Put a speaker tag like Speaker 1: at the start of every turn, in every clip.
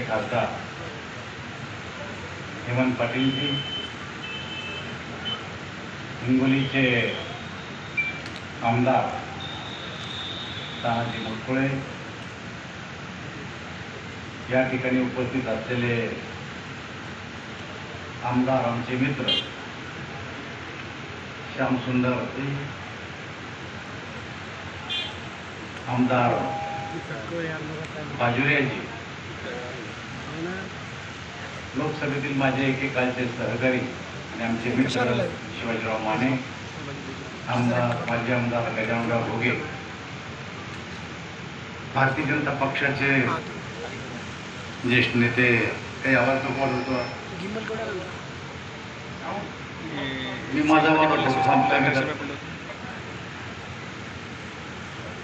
Speaker 1: आपले खासदार हेमंत पाटीलजी हिंगोलीचे आमदार तानाजी मुटकुळे या ठिकाणी उपस्थित असलेले आमदार आमचे मित्र श्यामसुंदर होते आमदार बाजुरेजी लोकसभेतील माझे एकेकाळचे सहकारी आणि आमचे मित्र शिवाजीराव माने आमदार माजी आमदार गजानराव भोगे भारतीय जनता पक्षाचे ज्येष्ठ नेते काही आवाज नको होतो. मी माझा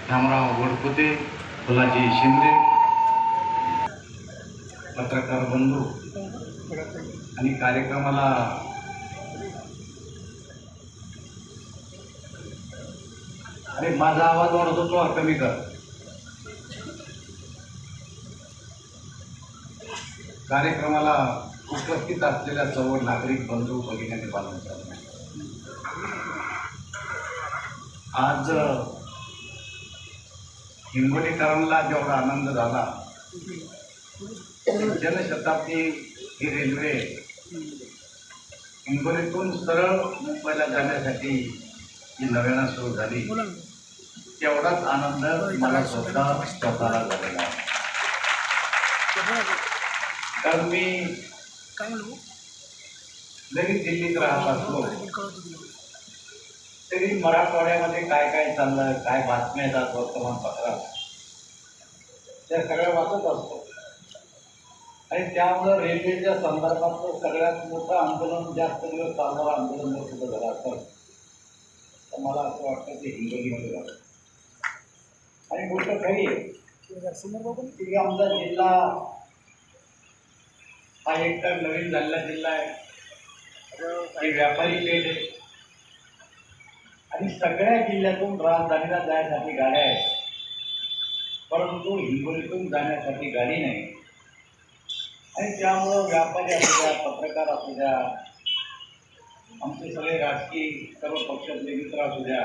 Speaker 1: रामराव गोडपुते फुलाजी शिंदे पत्रकार बंधू. आणि कार्यक्रमाला अरे माझा आवाज वाढवतो तो कमी कर कार्यक्रमाला उपस्थित असलेल्या सर्व नागरिक बंधू भगिनीने पालन करणे आज हिंगोलीकरांना जेवढा आनंद झाला जनशताब्दी ही रेल्वे हिंगोलीतून सरळ मुंबईला जाण्यासाठी ही नव्यानं सुरू झाली. तेवढाच आनंद मला स्वतः स्वतःला झालेला कारण मी जरी दिल्लीत राहत असलो तरी मराठवाड्यामध्ये काय काय चाललं काय बातम्या येतात वर्तमानपत्रात त्या सगळ्या वाचत असतो. आणि त्यामुळं रेल्वेच्या संदर्भातलं सगळ्यात मोठं आंदोलन जास्त दिवस चालणारं आंदोलन जर कुठं झालं असेल तर मला असं वाटतं ते हिंगोलीमध्ये झालं. आणि गोष्ट खरी आहे की आमचा जिल्हा हा एक तर नवीन झालेला जिल्हा आहे. आणि व्यापारी पेठ आहे. आणि सगळ्या जिल्ह्यातून राजधानीला जाण्यासाठी गाड्या आहेत. परंतु हिंगोलीतून जाण्यासाठी गाडी नाही. आणि त्यामुळं व्यापारी असू द्या पत्रकार असू द्या आमचे सगळे राजकीय सर्व पक्षातले मित्र असू द्या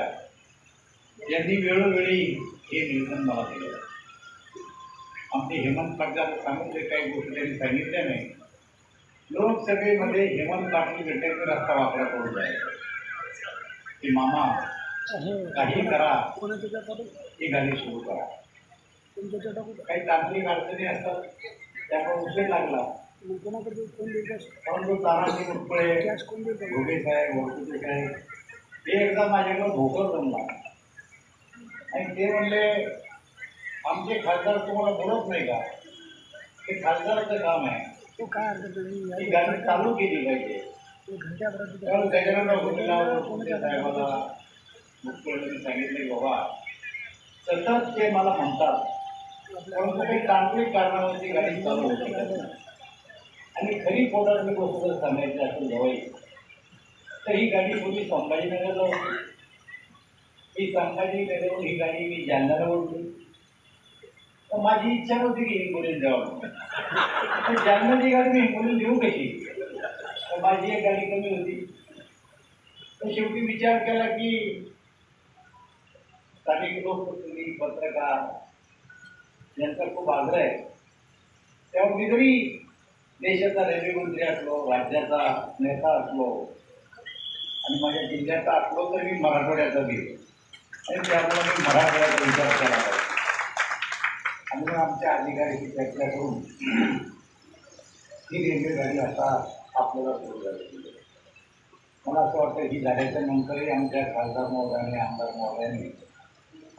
Speaker 1: यांनी वेळोवेळी हे निवेदन मला दिलं. आमचे हेमंत पाटील सांगितले काही गोष्टी त्यांनी सांगितल्या नाही. लोकसभेमध्ये हेमंत पाटील भेटायचा रस्ता वापरा करून जायचा. की मामा काही करा ही गाडी सुरू करा. काही तांत्रिक अडचणी असतात? त्यामुळे उशीर लागला. परंतु तानाजी मुटकुळे घोगे साहेब वरपुते साहेब हे एकदा माझ्याकडे भोकर जमला आणि ते म्हणले आमचे खासदार तुम्हाला बोलत नाही का? हे खासदाराचं काम आहे. ही गाडी चालू केली पाहिजे. त्यामुळे गजाननराव वरपुते साहेबाला मुटकुळेंनी सांगितले बाबा सतत ते मला म्हणतात परंतु काही तांत्रिक गाडी चालू होती आणि खरी पोटातली गोष्ट जर सांगायची असेल जवळ तर ही गाडी पूर्वी संभाजीनगरला होती. ही संभाजीनगरवरून ही गाडी मी जालन्याला ओढली तर माझी इच्छा नव्हती की हिंगोलीत जावं तर जालन्याची गाडी मी हिंगोलीत देऊ कशी? तर माझी एक गाडी कमी होती. तर शेवटी विचार केला की स्थानिक लोकप्रतिनिधी पत्रकार यांचा खूप आग्रह आहे. त्यामुळे मी जरी देशाचा रेल्वे मंत्री असलो राज्याचा नेता असलो आणि माझ्या जिल्ह्याचा असलो तर मी मराठवाड्याचा बी आणि त्यामुळे मी मराठवाड्याचा विचार केला. पाहिजे आणि मग आमच्या अधिकाऱ्याची चर्चा करून ही रेल्वेगाडी आता आपल्याला सुरू झाली मला असं वाटतं ही झाल्याच्या नंतरही आमच्या खासदार महोदयाने आमदार महोदयाने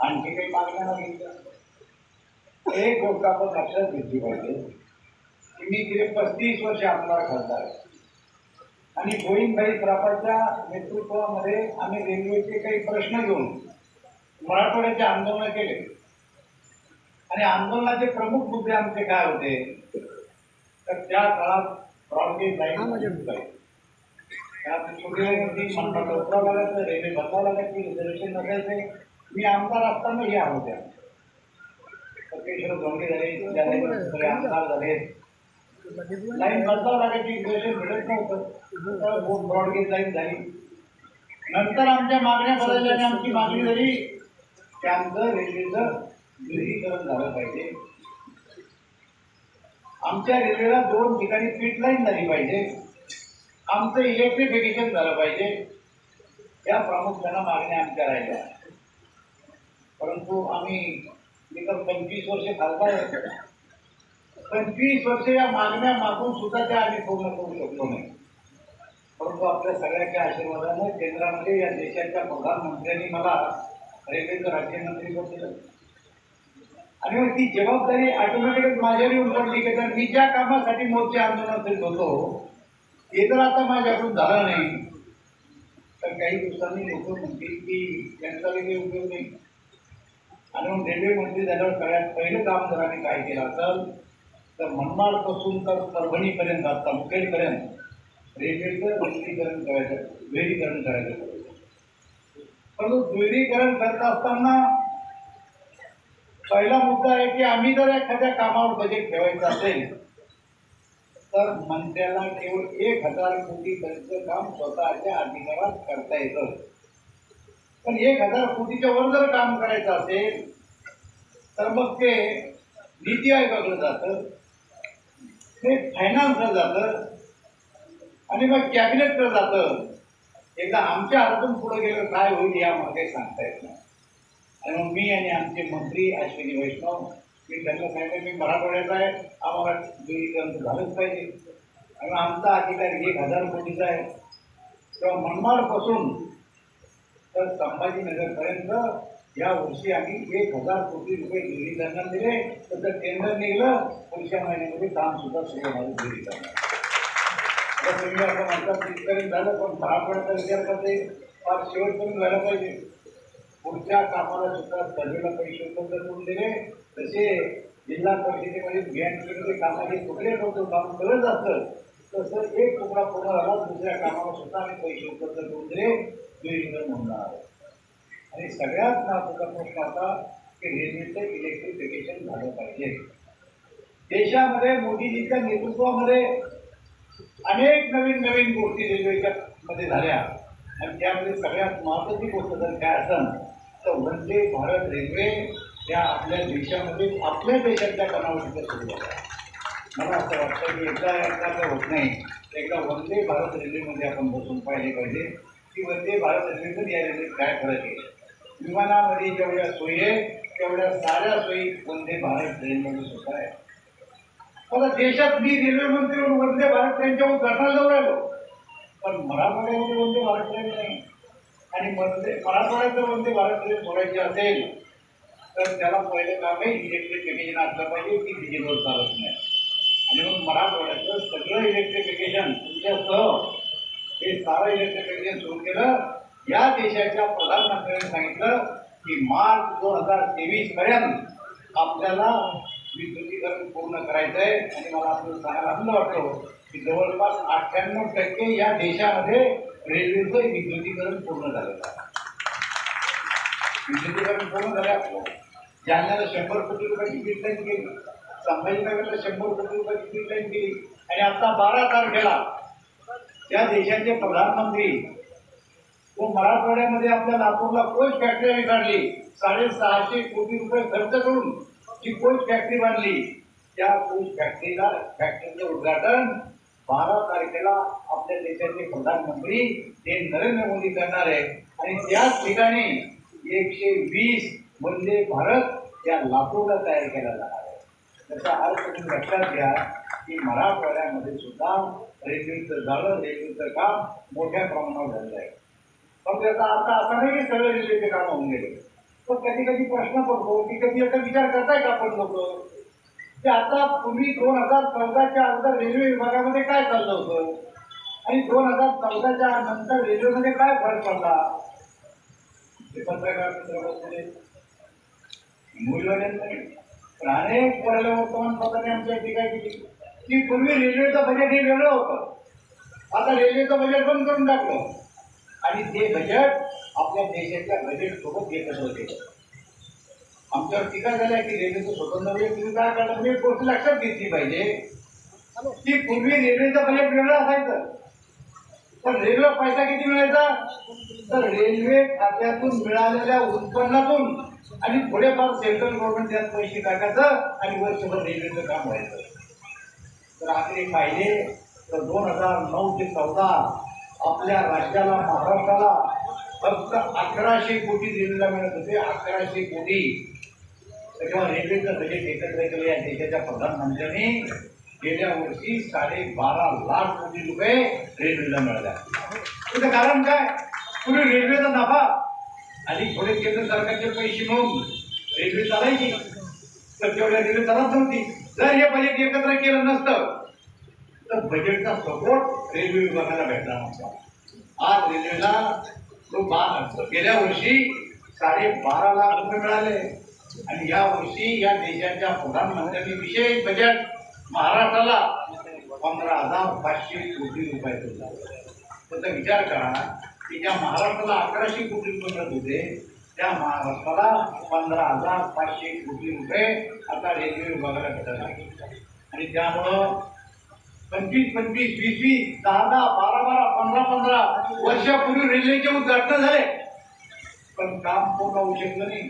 Speaker 1: आणखी काही मागण्या मागितल्या. एक गोष्ट आपण लक्षात घेतली पाहिजे की मी गेले पस्तीस वर्ष आमदार खासदार आहे. आणि गोविंदभाई सराफाच्या नेतृत्वामध्ये आम्ही रेल्वेचे काही प्रश्न घेऊन मराठवाड्याचे आंदोलन केले. आणि आंदोलनाचे प्रमुख मुद्दे आमचे काय होते? तर त्या काळात ब्रॉडगेज लाईन छोटे रेल्वे बदलावं लागायची रिझर्वेशन नसायचे. मी आमदार असताना या होत्या सत्तेश्वर धोंडे झाले झाले सगळे आमदार झाले. लाईन बदलावं लागायची इक्वेशन मिळत नव्हतं ब्रॉडगेज लाईन झाली. नंतर आमच्या मागण्या बदलल्या आणि आमची मागणी झाली की आमचं रेल्वेचं विलीनीकरण झालं पाहिजे. आमच्या रेल्वेला दोन ठिकाणी पीट लाईन झाली पाहिजे. आमचं इलेक्ट्रिफिकेशन झालं पाहिजे. या प्रामुख्यानं मागण्या आमच्या राहिल्या. परंतु आम्ही मी तर पंचवीस वर्ष खासदार आहे. पंचवीस वर्ष या मागण्या मागून सुद्धा त्या आम्ही पूर्ण करू शकलो नाही. परंतु आपल्या सगळ्यांच्या आशीर्वादानं केंद्रामध्ये या देशाच्या प्रधानमंत्र्यांनी मला रेल्वेचं राज्यमंत्री दिलं. आणि मग ती जबाबदारी ऑटोमॅटिकच माझ्यावर येऊन पडली की तर मी ज्या कामासाठी मोर्चे आंदोलन करीत होतो ते तर आता माझ्याकडून झालं नाही. तर काही दिवसांनी लोक म्हणतील की त्यांचा वेगळे उपयोग नाही. आणि मग रेल्वे मंत्री झाल्यावर सगळ्यात पहिलं काम जर आम्ही काय केलं असेल तर मनमाडपासून तर परभणीपर्यंत आता मुखेडपर्यंत रेल्वेचं दुसरीकरण करायचं दुहेरीकरण करायचं. परंतु दुहेरीकरण करत असताना पहिला मुद्दा आहे की आम्ही जर एखाद्या कामावर बजेट ठेवायचं असेल तर मंत्र्याला केवळ एक हजार कोटीपर्यंत काम स्वतःच्या अधिकारात करता येतं. पण एक हजार कोटीच्या वर जर काम करायचं असेल तर मग ते नीती आयोगाकडे जातं ते फायनान्सला जातं आणि मग कॅबिनेटकडे जातं. एकदा आमच्या हातातून पुढे गेलं काय होईल या मागे सांगता येत नाही. आणि मग मी आणि आमचे मंत्री अश्विनी वैष्णव मी त्यांना सांगितलं मी मराठवाड्याचा आहे आम्हाला दुरीकरण झालंच पाहिजे. आणि आमचा अधिकार एक हजार कोटीचा आहे. तेव्हा मनमाडपासून तर संभाजीनगरपर्यंत या वर्षी आम्ही एक हजार कोटी रुपये दुरीकरणात दिले. तर टेंडर निघलं. पुढच्या महिन्यामध्ये काम सुद्धा सुरू झालं दुरीकरणात आता तुम्ही असं म्हणतात तिथपर्यंत झालं पण दहापर्यंत विचार करते. फार शेवटपर्यंत झालं पाहिजे. पुढच्या कामाला सुद्धा सर्वेला पैसे उपलब्ध करून दिले. तसे जिल्हा परिषदेमध्ये बियाणीमध्ये कामाचे तुकडे करतो काम करत असतं तसं एक तुकडा पूर्ण झाला दुसऱ्या कामाला सुद्धा आम्ही पैसे उपलब्ध करून दिले. दुरीकरण म्हणणार आणि सगळ्यात महत्त्वाचा प्रश्न होता की रेल्वेचं इलेक्ट्रिफिकेशन झालं पाहिजे. देशामध्ये मोदीजीच्या नेतृत्वामध्ये अनेक नवीन नवीन गोष्टी रेल्वेच्या मध्ये झाल्या. आणि त्यामध्ये सगळ्यात महत्वाची गोष्ट जर काय असेल तर वंदे भारत रेल्वे या आपल्या देशामध्ये आपल्या देशाच्या बनावटीच्या सुरू झाल्या मला असं वाटतं की एकदा एकदा तर होत नाही. एकदा वंदे भारत रेल्वेमध्ये आपण बसून पाहिले पाहिजे. की वंदे भारत रेल्वेतून या रेल्वेत काय फरक आहे? विमानामध्ये जेवढ्या सोयी आहेत तेवढ्या साऱ्या सोयी वंदे भारत रेल्वेमध्ये सुद्धा आहे मला देशात मी रेल्वे मंत्री म्हणून वंदे भारत ट्रेनच्यावर उद्घाटनाला जाऊन राहिलो पण मराठवाड्यामध्ये वंदे भारत ट्रेन नाही. आणि वंदे मराठवाड्यात जर वंदे भारत ट्रेन सोडायची असेल तर त्याला पहिलं काम आहे इलेक्ट्रिफिकेशन असलं पाहिजे की डिझेलवर चालत नाही. आणि मग मराठवाड्याचं सगळं इलेक्ट्रिफिकेशन तुमच्यासह हे सारं इलेक्ट्रिफिकेशन सुरू केलं. या देशाच्या प्रधानमंत्र्यांनी सांगितलं की मार्च दोन हजार तेवीस पर्यंत आपल्याला विद्युतीकरण पूर्ण करायचं आहे आणि मला आपलं सांगायला आनंद वाटतो की जवळपास अठ्ठ्याण्णव टक्के या देशामध्ये रेल्वेचं विद्युतीकरण पूर्ण झालेलं आहे. विद्युतीकरण पूर्ण झालं आपलं जालन्याला शंभर कोटी रुपयाची पीठ लाईन केली. संभाजीनगरला शंभर कोटी रुपयाची पीठ लाईन केली. आणि आता बारा तारखेला या देशाचे प्रधानमंत्री व मराठवाड्यामध्ये आपल्या नागपूरला कोच फॅक्टरी काढली. साडेसहाशे कोटी रुपये खर्च करून जी कोच फॅक्टरी बांधली. त्या कोच फॅक्टरीला फॅक्टरीचं उद्घाटन बारा तारखेला आपल्या देशाचे प्रधानमंत्री हे नरेंद्र मोदी करणार आहे आणि त्याच ठिकाणी एकशे वीस वंदे भारत या लाकूडला तयार केला जाणार आहे. त्याचा अर्थ तुम्ही लक्षात घ्या की मराठवाड्यामध्ये सुद्धा रेल्वेचं झालं रेल्वेचं काम मोठ्या प्रमाणावर झालेलं आहे. पण त्याचा अर्थ असा नाही की सगळे रेल्वेचे काम होऊन गेले. पण कधी कधी प्रश्न पडतो की कधी याचा विचार करताय का आपण लोक? की आता पूर्वी दोन हजार चौदाच्या अगोदर रेल्वे विभागामध्ये काय चाललं होतं? आणि दोन हजार चौदाच्या नंतर रेल्वेमध्ये काय फरक पडला? हे पत्रकार मित्र बसलेले पण अनेक वर्तमानपत्राने आमच्या टीका केली की पूर्वी रेल्वेचं बजेट हे वेगळं होतं. आता रेल्वेचं बजेट बंद करून टाकलं. आणि ते बजेट आपल्या देशाच्या बजेट सोबत एकच होते. आमच्यावर टीका झाल्या की रेल्वेचं स्वतंत्र बजेट तुम्ही काय करणार? म्हणजे एक गोष्ट लक्षात घेतली पाहिजे. की पूर्वी रेल्वेचं बजेट वेगळं असायचं. पण रेल्वे पैसा किती मिळायचा? तर रेल्वे खात्यातून मिळालेल्या उत्पन्नातून आणि थोडेफार सेंट्रल गव्हर्नमेंट त्यात पैसे टाकायचं आणि वर्षभर रेल्वेचं काम व्हायचं. तर आकडे पाहिले तर दोन हजार नऊ ते चौदा आपल्या राज्याला महाराष्ट्राला फक्त अकराशे कोटी रेल्वेला मिळत होते अकराशे कोटी. तेव्हा रेल्वेचं बजेट एकत्र केलं या देशाच्या प्रधानमंत्र्यांनी गेल्या वर्षी साडेबारा लाख कोटी रुपये रेल्वेला मिळाल्या. त्याचं कारण काय? पूर्वी रेल्वेचा नफा आणि थोडे केंद्र सरकारचे पैसे म्हणून रेल्वे चालायची. तर तेवढ्या रेल्वे चालत नव्हती. जर हे बजेट एकत्र केलं नसतं तर बजेटचा सपोर्ट रेल्वे विभागाला भेटला नव्हता. आज रेल्वेला तो बा गेल्या वर्षी साडेबारा लाख रुपये मिळाले. आणि या वर्षी या देशाच्या प्रधानमंत्र्यांनी विशेष बजेट महाराष्ट्राला पंधरा हजार पाचशे कोटी रुपये दिला त्याचा विचार करा की ज्या महाराष्ट्राला अकराशे कोटी रुपये मिळत होते त्या महाराष्ट्राला पंधरा हजार पाचशे कोटी रुपये आता रेल्वे विभागाला भेटायला लागले. आणि त्यामुळं पंचवीस पंचवीस वीस वीस दहा दहा बारा बारा पंधरा पंधरा वर्षापूर्वी रेल्वेचे उद्घाटन झाले. पण काम पूर्ण होऊ शकलं नाही.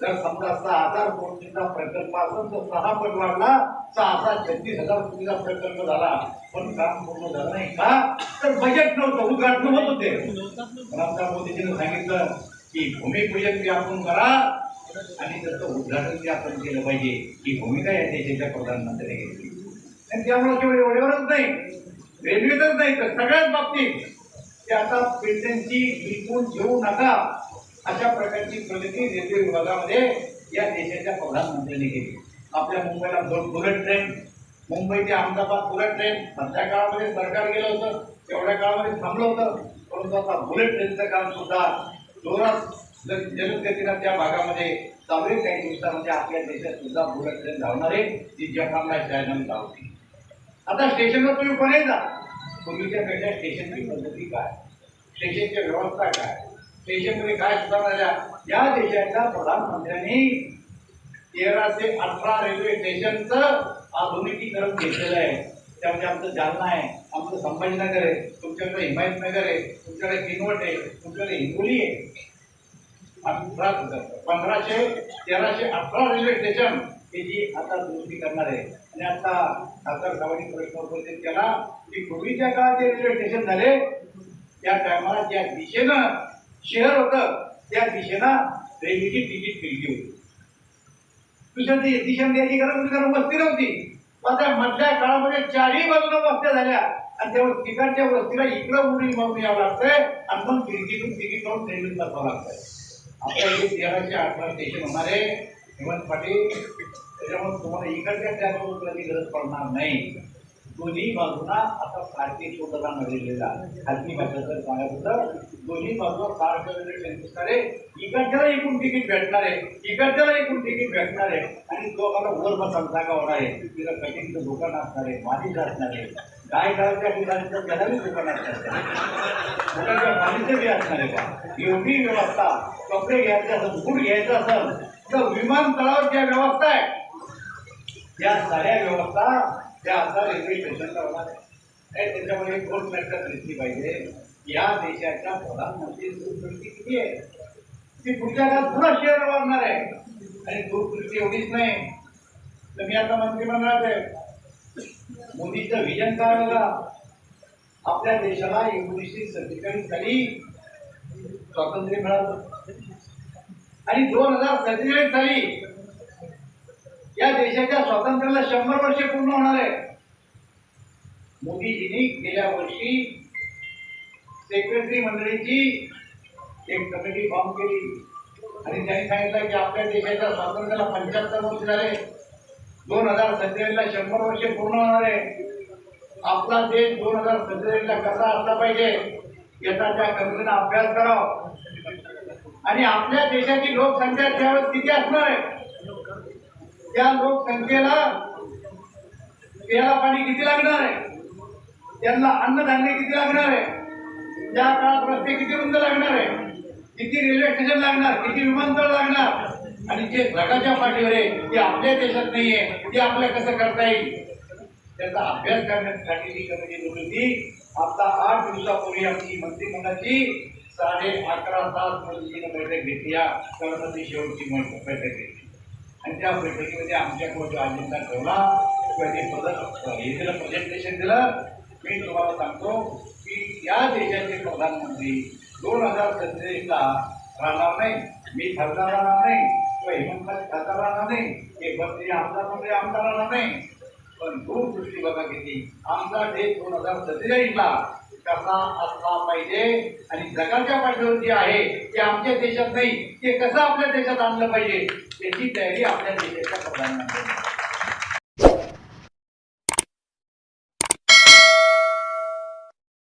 Speaker 1: जर समजा सहा हजार कोटीचा प्रकल्प असेल तर सहा पट वाढला सहा छत्तीस हजार कोटीचा प्रकल्प झाला. पण काम पूर्ण झालं नाही का? तर बजेट नव्हतं उद्घाटन होत होते. पण मोदीजीने सांगितलं की भूमिपूजन जे आपण करा आणि त्याचं उद्घाटन जे आपण केलं पाहिजे ही भूमिका या देशाच्या प्रधानमंत्र्यांनी घेतली. आणि त्यामुळे केवळ एवढ्यावरच नाही रेल्वेतच नाही तर सगळ्याच बाबतीत. ते आता पेटंटची विकून घेऊ नका. अशा प्रकारची प्रगती रेल्वे विभागामध्ये या देशाच्या प्रधानमंत्र्यांनी केली. आपल्या मुंबईला दोन बुलेट ट्रेन मुंबई ते अहमदाबाद बुलेट ट्रेन सध्या काळामध्ये सरकार गेलं होतं तेवढ्या काळामध्ये थांबलं होतं परंतु आता बुलेट ट्रेनचं काम सुद्धा जोरात जल- जलदगतीनं त्या भागामध्ये चालू आहे काही दिवसामध्ये. आपल्या देशात सुद्धा बुलेट ट्रेन धावणार आहे जी जपानला चायना धावते आता स्टेशनवर तुम्ही कोणी जा. पूर्वीच्या पेक्षा स्टेशनची पद्धती काय? स्टेशनची व्यवस्था काय? स्टेशनमध्ये काय सुधारणाऱ्या या देशाच्या प्रधानमंत्र्यांनी तेरा ते अठरा रेल्वे स्टेशनचं आधुनिकीकरण घेतलेलं आहे. त्यामध्ये आमचं जालना आहे आमचं संभाजीनगर आहे तुमच्याकडे हिमायतनगर आहे तुमच्याकडे किनवट आहे तुमच्याकडे हिंगोली आहे. अठरा पंधराशे तेराशे अठरा रेल्वे स्टेशन हे जी आता दुरुस्ती करणार आहे. आणि आता खासदार साहेबांनी प्रश्न उपस्थित केला की पूर्वीच्या काळात जे रेल्वे स्टेशन झाले त्या टायमाला ज्या दिशेनं शहर होतं. त्या दिशेनं रेल्वेची तिकीट फिरकी होती. दुसऱ्या ती दिशा द्यायची गरज होती कारण वस्ती नव्हती. पण त्या मधल्या काळामध्ये चारही बाजूला वस्त्या झाल्या. आणि तेव्हा तिकडच्या वस्तीला इकडं उडी मारून यावं लागतंय आणि मग खिडकीतून तिकीट काढून रेल्वेत बसावं लागतंय. आपल्या इथे तेराशे अठरा स्टेशन होणार आहे हेमंत पाटील. त्याच्यामुळे तुम्हाला इकडच्या ट्रॅकवर उतरायची गरज पडणार नाही. दोन्ही बाजूला आता सारखी छोटसा मिळलेला खाजगी भाषा सांगत होतं दोन्ही बाजूला सारखं असणार आहे इकडच्याला एकूण तिकीट भेटणार आहे. इकडच्याला एकूण तिकीट भेटणार आहे. आणि लोकांना वर बसायला जागा होणार आहे. तिला कटिंगचं दुकान असणार आहे मालिश असणार आहे. गाय करायच्या ठिकाणी त्यालाही त्याला बी दुकान असणार आहे. मुलाच्या बी असणार आहे का एवढी व्यवस्था कपडे घ्यायचे असेल बूट घ्यायचं असेल तर विमानतळावर ज्या व्यवस्था आहे त्या साऱ्या व्यवस्था त्या आता रेल्वे स्टेशनला होणार आहे. आणि त्याच्यामध्ये दोन लक्षात घेतली पाहिजे. या देशाच्या प्रधानमंत्री दूरदृष्टी किती आहे? ती पुढच्या काळात पुन्हा शेअर वाढणार आहे. आणि दूरदृष्टी एवढीच नाही. तर मी आता मंत्रिमंडळात आहे. मोदीचं विजन काय बघा आपल्या देशाला एकोणीसशे सत्तेचाळीस साली स्वातंत्र्य मिळालं. आणि दोन हजार सत्तेचाळीस साली या देशाच्या स्वातंत्र्याला शंभर वर्ष पूर्ण होणार आहे मोदीजींनी गेल्या वर्षी सेक्रेटरी मंडळीची एक कमिटी फॉर्म केली. आणि त्यांनी सांगितलं की आपल्या देशाच्या स्वातंत्र्याला पंच्याहत्तर वर्ष झाले. दोन हजार सत्तेचाळीसला शंभर वर्ष पूर्ण होणार आहे. आपला देश दोन हजार सत्तेचाळीसला कसा असला पाहिजे याचा त्या कमिटीनं अभ्यास करावा. आणि आपल्या देशाची लोकसंख्या त्यावेळेस किती असणार आहे? त्या लोकसंख्येला प्यायला पाणी किती लागणार आहे? त्यांना अन्नधान्य किती लागणार आहे? त्या काळात रस्ते किती रुंद लागणार आहे? किती रेल्वे स्टेशन लागणार? किती विमानतळ लागणार? आणि जे जगाच्या पाठीवर आहे ते आपल्या देशात नाहीये ते आपल्या कसं करता येईल? त्याचा अभ्यास करण्यासाठी ती कमिटी नेमली होती आता आठ दिवसापूर्वी आमची मंत्रिमंडळाची साडे अकरा तास मोदीजीने बैठक घेतली. या शेवटची बैठक घेतली आणि त्या बैठकीमध्ये आमच्याकडून जो अजेंडा ठेवला किंवा ते हे दिलं प्रेझेंटेशन दिलं मी तुम्हाला सांगतो की या देशाचे प्रधानमंत्री दोन हजार सत्तेचाळीसला राहणार नाही मी खासदार राहणार नाही किंवा हेमंत खासदार राहणार नाही हे मंत्री आमदार मंत्री आमदार राहणार नाही. पण दूरदृष्टी बघा किती आमचा देश दोन हजार सत्तेचाळीसला कसा असला पाहिजे? आणि जगाच्या पाठीवर जे आहे ते आमच्या देशात नाही ते कसं आपल्या देशात आणलं पाहिजे? त्याची तयारी आपल्या देशाच्या प्रधानमंत्र्यांनी